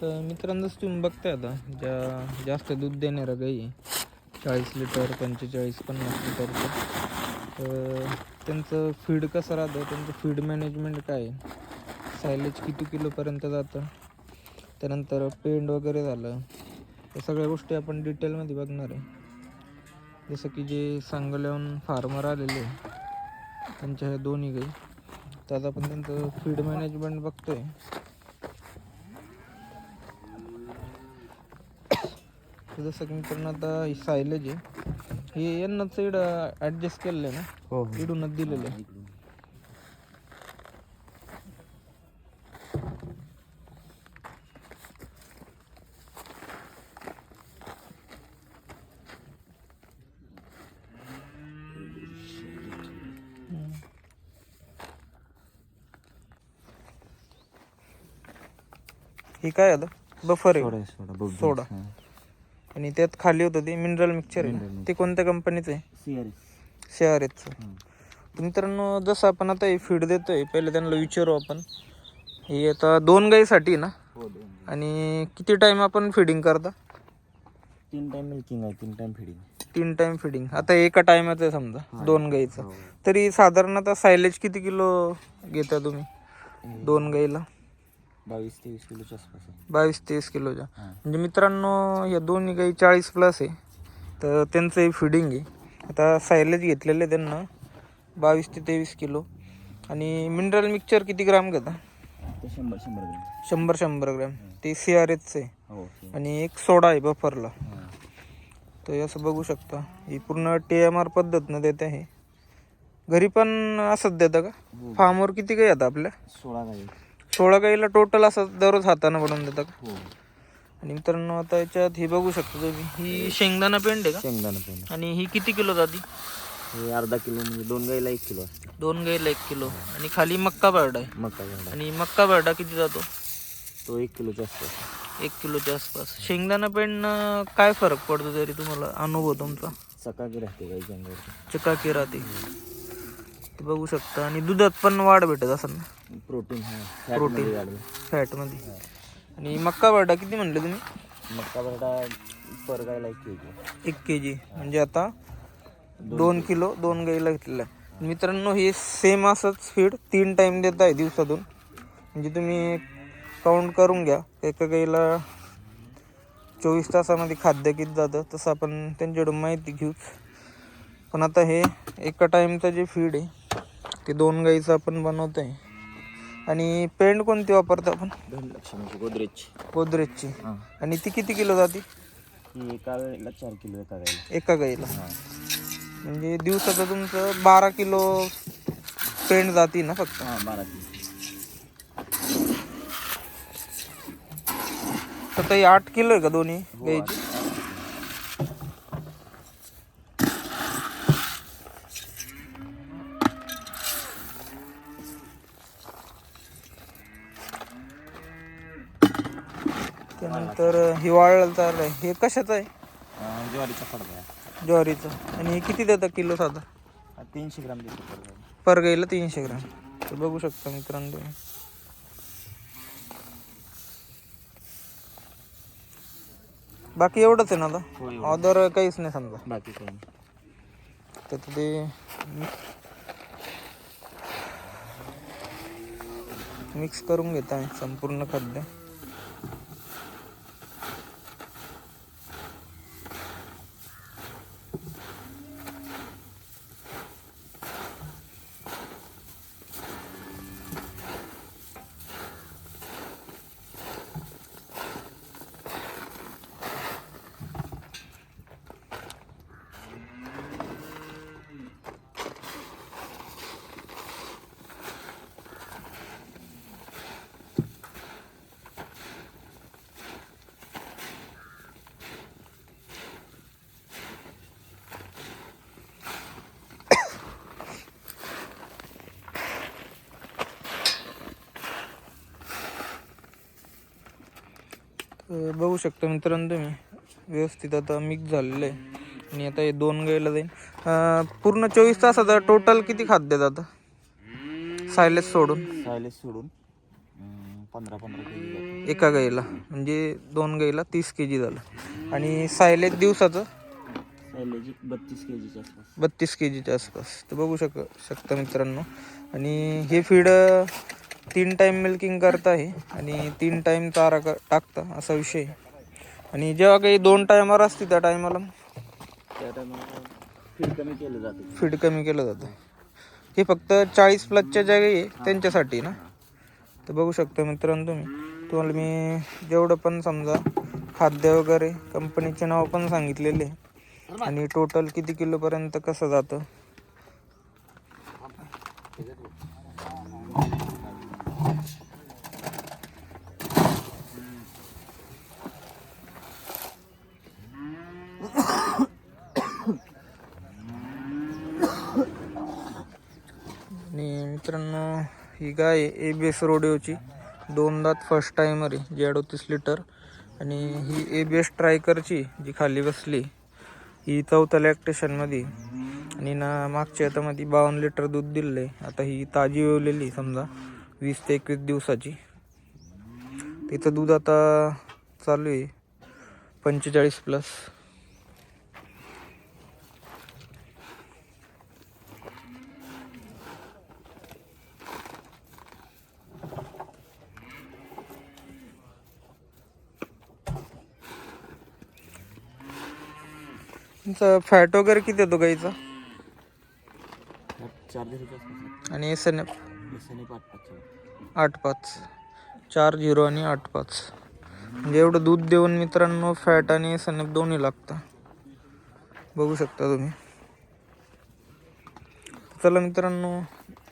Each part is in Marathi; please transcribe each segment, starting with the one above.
तर मित्रांनोच तुम्ही बघताय आता ज्या जास्त दूध देणाऱ्या गाई आहे, चाळीस लिटर पंचेचाळीस पन्नास लिटरचं तर त्यांचं फीड कसं राहतं? त्यांचं फीड मॅनेजमेंट काय आहे? सायलेज किती किलोपर्यंत जातं? त्यानंतर पेंड वगैरे झालं या सगळ्या गोष्टी आपण डिटेलमध्ये बघणार आहे. जसं की जे सांगल्याहून फार्मर आलेले त्यांच्या ह्या दोन्ही गाई तर आता आपण त्यांचं फीड मॅनेजमेंट बघतोय. जसं की मित्रांनो आता ही सायलेज आहे. हे यांनाच इकडं ॲडजस्ट केलेलं आहे ना? हो इडूनच दिलेलं आहे. हे काय आता? बफर आहे. सोडा. आणि त्यात खाली होतं ते मिनरल मिक्सचर Mineral. ते कोणत्या कंपनीचं आहे? सीआर शेअर आहेत. तर मित्रांनो जसं आपण आता हे फीड देतोय पहिले त्यांना विचारू आपण. हे आता दोन गाईसाठी ना? हो दोन आणि किती टाइम आपण फिडिंग करता? तीन टाइम मिल्किंग आहे तीन टाइम फिडिंग तीन टाइम फिडिंग आता एका टायमाचं आहे समजा दोन गाईचं. हो. तरी साधारणतः सायलेज किती किलो घेता तुम्ही? दोन गाईला? बावीस तेवीस किलोच्या आसपास आहे. बावीस तेवीस किलोच्या. हां. म्हणजे मित्रांनो या दोन्ही गाई चाळीस प्लस आहे. तर त्यांचं हे फिडिंग आहे. आता सायलेज घेतलेलं आहे त्यांना. बावीस ते तेवीस किलो. आणि मिनरल मिक्सचर किती ग्राम घेता? ते शंभर शंभर ग्रॅम. शंभर शंभर ग्रॅम. ते सी आर एचचं आहे हो. आणि एक सोडा आहे बफरला. हां. तर हे असं बघू शकता. ही पूर्ण टी एम आर पद्धतनं देते आहे घरी पण असंच देतं का? हो. फार्मवर किती गाई आता आपल्या? सोळा गाई सोळा गाईला टोटल असं दररोज हातानं बनवून देतं का हो. आणि मित्रांनो आता याच्यात हे बघू शकता तुम्ही. ही शेंगदाणा पेंड आहे का? शेंगदाणा पेंड. आणि ही किती किलो जाती हे अर्धा किलो म्हणजे दोन गाईला एक किलो असते. दोन गाईला एक किलो. आणि खाली मक्का बर्ड आहे. मका झाडा आणि मक्का बर्डा किती जातो? तो एक किलोच्या आसपास एक किलोच्या आसपास. शेंगदाणा पेंड काय फरक पडतो तरी तुम्हाला? अनुभव तुमचा? सकाळी राहते गाईच्या अंगावरती. चकाकी राहते. ते बघू शकता. आणि दुधात पण वाढ भेटत असेल ना? Protein fat Protein. मध्ये वाढलं फॅटमध्ये. आणि मक्का बर्डा किती म्हणले तुम्ही? मका बटाटा पर गायला एक किलो एक के जी म्हणजे आता दोन किलो दोन गाईला घेतलेला आहे. मित्रांनो हे सेम असंच फीड तीन टाईम देत आहे दिवसातून. म्हणजे तुम्ही काउंट करून घ्या. एका गाईला चोवीस तासामध्ये खाद्य किती जातं तसं आपण त्यांच्याकडून माहिती घेऊच पण आता हे एका टाईमचं जे फीड आहे ते दोन गाईचं आपण बनवतो आहे आणि पेंड कोणती वापरतो आपण? धनलक्ष्मीची गोदरेजची. गोदरेजची. हां. आणि ती किती किलो जाते? एका वेळेला चार किलो एका गाईला. एका गाईला. हां. म्हणजे दिवसाचं तुमचं बारा किलो पेंड जाती ना फक्त? हां बारा किलो. तर ताई आठ किलो आहे का दोन्ही हो, गाईची? त्यानंतर हिवाळा आहे हे कशाचं आहे? अं, ज्वारीचा फडका आहे. ज्वारीचं. आणि हे किती देतं किलो साधा? हा तीनशे ग्राम देतो पर तीनशे ग्राम. तर बघू शकता मित्रांनो. तुम्ही बाकी एवढंच आहे ना आता? हो एवढं. ऑदर काहीच नाही समजा. बाकी काही नाही. तर ते मिक्स करून घेत आहे संपूर्ण खाद्य. तर बघू शकता मित्रांनो तुम्ही. व्यवस्थित आता मिक्स झालेलं आहे. आणि आता हे दोन गायला जाईल पूर्ण चोवीस तासाचा टोटल किती खाद्य जातं सायलेस सोडून. सायलेस सोडून पंधरा पंधरा के जी एका गाईला म्हणजे दोन गाईला तीस के जी झालं. आणि सायलेज दिवसाचं? सायलेजी बत्तीस के जीच्या आसपास. बत्तीस के जीच्या आसपास. तर बघू शक शकता मित्रांनो. आणि हे फीड तीन टाईम मिल्किंग करत आहे आणि तीन टाईम चारा क टाकता असा विषय. आणि जेव्हा काही दोन टायमावर असते त्या टायमाला त्या टायमाला फीड कमी केलं जातं. फीड कमी केलं जातं. हे फक्त चाळीस प्लसच्या ज्या गाई आहे त्यांच्यासाठी ना. तर बघू शकता मित्रांनो तुम्ही. तुम्हाला मी जेवढं पण समजा खाद्य वगैरे कंपनीचे नाव पण सांगितलेले आहे. आणि टोटल किती किलोपर्यंत कसं जातं आणि मित्रांनो ही गाय ए बी एस रोडिओची दोन दात फर्स्ट टायमर आहे जी अडोतीस लिटर आणि ही ए बी एस ट्रायकरची जी खाली बसली ही चौथ्या लॅक्टेशनमध्ये आणि ना मागच्या हातामध्ये बावन्न लिटर दूध दिलं आहे. आता ही ताजी वेवलेली समजा वीस ते एकवीस दिवसाची. तिचं दूध आता चालू आहे पंचेचाळीस प्लस तुमचा फॅट वगैरे किती येतो गाईचा? चार आणि एस एन एफ आठ पाच. चार झिरो आणि आठ पाच. म्हणजे एवढं दूध देऊन मित्रांनो फॅट आणि एस एन एफ दोन्ही लागतं. बघू शकता तुम्ही. चला मित्रांनो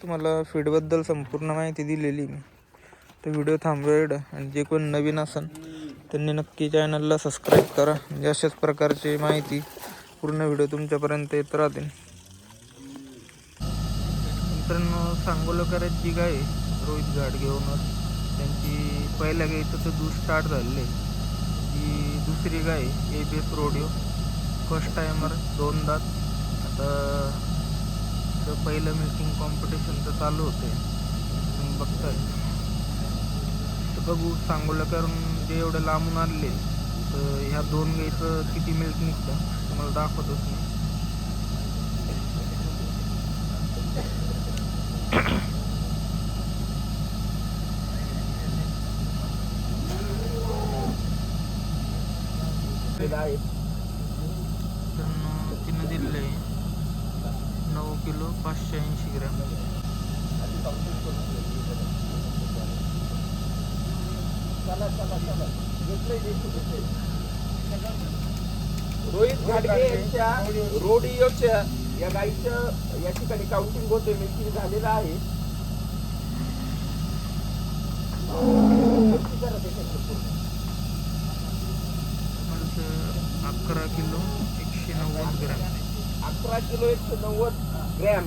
तुम्हाला फीडबद्दल संपूर्ण माहिती दिलेली मी. तर व्हिडिओ थांबवा एवढं आणि जे कोण नवीन असन त्यांनी नक्की चॅनलला सबस्क्राईब करा. म्हणजे अशाच प्रकारची माहिती पूर्ण व्हिडिओ तुमच्यापर्यंत येत राहतील. मित्रांनो सांगोलकरात जी गाय आहे, रोहित घेऊनच त्यांची पहिल्या गाईचं तर दूध स्टार्ट झालेलं आहे. ही दुसरी गाय A B S Rodeo first timer दोन दात. आता तर पहिलं मिल्किंग कॉम्पिटिशन तर चालू होते तुम्ही बघताय. तर बघू सांगोलकरून जे एवढं लांबून आणले तर ह्या दोन गाईचं किती मिल्क निघतं तुम्हाला दाखवतोच मी तर तिनं दिलेलं आहे नऊ किलो पाचशे ऐंशी ग्रॅम. रोहित घाटगे यांच्या रोडिओच्या या गाईचं या ठिकाणी काउंटिंग होते मिल्किंग झालेलं आहे. अकरा किलो एकशे नव्वद ग्रॅम. अकरा किलो एकशे नव्वद ग्रॅम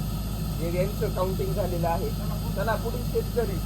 हे यांचं काउंटिंग झालेलं आहे. चला पुढील शेतकरी.